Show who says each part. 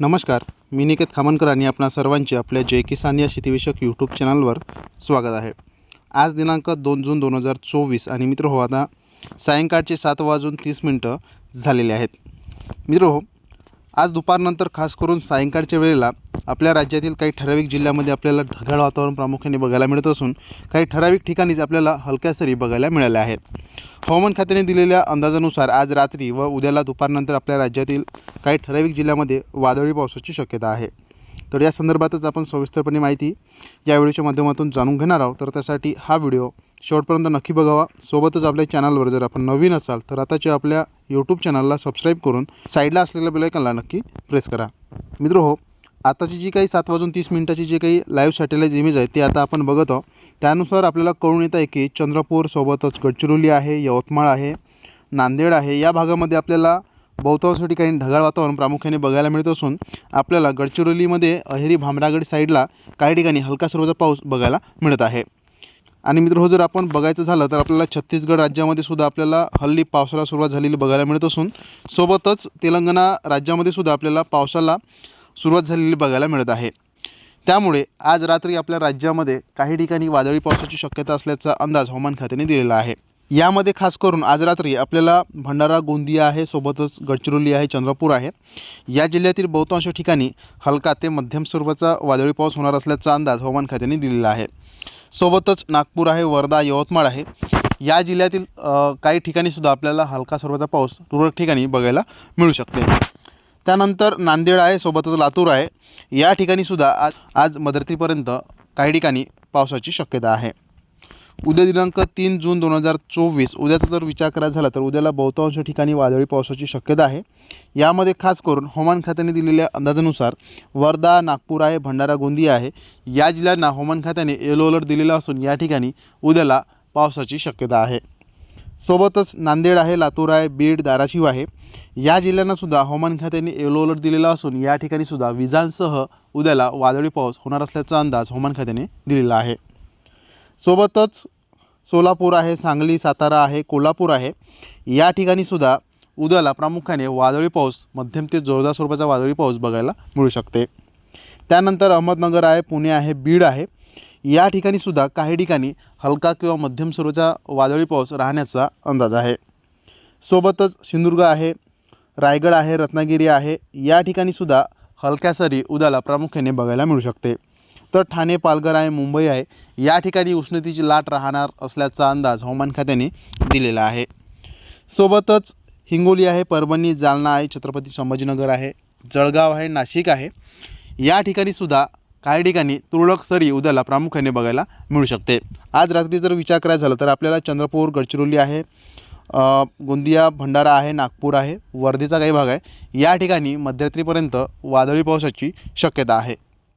Speaker 1: नमस्कार मी निकेत खामनकर आणि आपणा सर्वांचे आपल्या जय किसान या शेतीविषयक यूट्यूब चॅनलवर स्वागत आहे. आज दिनांक दोन जून दोन हजार चोवीस आणि मित्र हो आता सायंकाळचे सात वाजून तीस मिनटं झालेले आहेत. मित्र हो आज दुपारनंतर खास करून सायंकाळच्या वेळेला आपल्या राज्यातील काही ठराविक जिल्ह्यामध्ये आपल्याला ढगाळ वातावरण प्रामुख्याने बघायला मिळत असून काही ठराविक ठिकाणीच आपल्याला हलक्या सरी बघायला मिळाल्या आहेत. हवामान खात्याने दिलेल्या अंदाजानुसार आज रात्री व उद्याला दुपारनंतर आपल्या राज्यातील काही ठराविक जिल्ह्यामध्ये वादळी पावसाची शक्यता आहे. तर या संदर्भातच आपण सविस्तरपणे माहिती या व्हिडिओच्या माध्यमातून जाणून घेणार आहोत. तर त्यासाठी हा व्हिडिओ शेवटपर्यंत नक्की बघावा. सोबतच आपल्या चॅनलवर जर आपण नवीन असाल तर आताच्या आपल्या यूट्यूब चॅनलला सबस्क्राईब करून साईडला असलेल्या बेलायकनला नक्की प्रेस करा. मित्र हो आताची जी काही सात वाजून तीस मिनिटाची जी काही लाईव्ह सॅटेलाईट इमेज आहे ती आता आपण बघत आहोत. त्यानुसार आपल्याला कळून येत आहे की चंद्रपूरसोबतच गडचिरोली आहे यवतमाळ आहे नांदेड आहे या भागामध्ये आपल्याला बहुतांश काही ढगाळ वातावरण प्रामुख्याने बघायला मिळत असून आपल्याला गडचिरोलीमध्ये अहेरी भामरागड साईडला काही ठिकाणी हलका सर्वचा पाऊस बघायला मिळत आहे. आणि मित्र हो जर आपण बघायचं झालं तर आपल्याला छत्तीसगड राज्यामध्ये सुद्धा आपल्याला हल्ली पावसाला सुरुवात झालेली बघायला मिळत असून सोबतच तेलंगणा राज्यामध्ये सुद्धा आपल्याला पावसाला सुरुवात झालेली बघायला मिळत आहे. त्यामुळे आज रात्री आपल्या राज्यामध्ये काही ठिकाणी वादळी पावसाची शक्यता असल्याचा अंदाज हवामान खात्याने दिलेला आहे. यामध्ये खास करून आज रात्री आपल्याला भंडारा गोंदिया आहे सोबतच गडचिरोली आहे चंद्रपूर आहे. या जिल्ह्यातील बहुतांश ठिकाणी हलका ते मध्यम स्वरूपाचा वादळी पाऊस होणार असल्याचा अंदाज हवामान खात्याने दिलेला आहे. सोबतच नागपूर आहे वर्धा यवतमाळ आहे. या जिल्ह्यातील काही ठिकाणीसुद्धा आपल्याला हलका स्वरूपाचा पाऊस तुरळक ठिकाणी बघायला मिळू शकते. त्यानंतर नांदेड आहे सोबतच लातूर आहे. या ठिकाणीसुद्धा आज आज मध्यरात्रीपर्यंत काही ठिकाणी पावसाची शक्यता आहे. उद्या दिनांक तीन जून दोन हजार चोवीस उद्याचा जर विचार करायचा झाला तर उद्याला बहुतांश ठिकाणी वादळी पावसाची शक्यता आहे. यामध्ये खास करून हवामान खात्याने दिलेल्या अंदाजानुसार वर्धा नागपूर आहे भंडारा गोंदिया आहे. या जिल्ह्यांना हवामान खात्याने येलो अलर्ट दिलेला असून या ठिकाणी उद्याला पावसाची शक्यता आहे. सोबतच नांदेड आहे लातूर आहे बीड धाराशिव आहे. या जिल्ह्यांनासुद्धा हवामान खात्याने येलो अलर्ट दिलेला असून या ठिकाणीसुद्धा विजांसह उद्याला वादळी पाऊस होणार असल्याचा अंदाज हवामान खात्याने दिलेला आहे. सोबतच सोलापूर आहे सांगली सातारा आहे कोल्हापूर आहे. या ठिकाणी सुद्धा उद्याला प्रामुख्याने वादळी पाऊस मध्यम ते जोरदार स्वरूपाचा वादळी पाऊस बघायला मिळू शकते. त्यानंतर अहमदनगर आहे पुणे आहे बीड आहे. या ठिकाणीसुद्धा काही ठिकाणी हलका किंवा मध्यम स्वरूपाचा वादळी पाऊस राहण्याचा अंदाज आहे. सोबतच सिंधुदुर्ग आहे रायगड आहे रत्नागिरी आहे. या ठिकाणीसुद्धा हलक्या सरी उद्याला प्रामुख्याने बघायला मिळू शकते. तर ठाणे पालघर आहे मुंबई आहे. या ठिकाणी उष्णतेची लाट राहणार असल्याचा अंदाज हवामान खात्याने दिलेला आहे. सोबतच हिंगोली आहे परभणी जालना आहे छत्रपती संभाजीनगर आहे जळगाव आहे नाशिक आहे. या ठिकाणी सुद्धा काही ठिकाणी तुरळक सरी उद्याला प्रामुख्याने बघायला मिळू शकते. आज रात्री जर विचार करायचा झाला तर आपल्याला चंद्रपूर गडचिरोली आहे गोंदिया भंडारा आहे नागपूर आहे वर्धेचा काही भाग आहे. या ठिकाणी मध्यरात्रीपर्यंत वादळी पावसाची शक्यता आहे.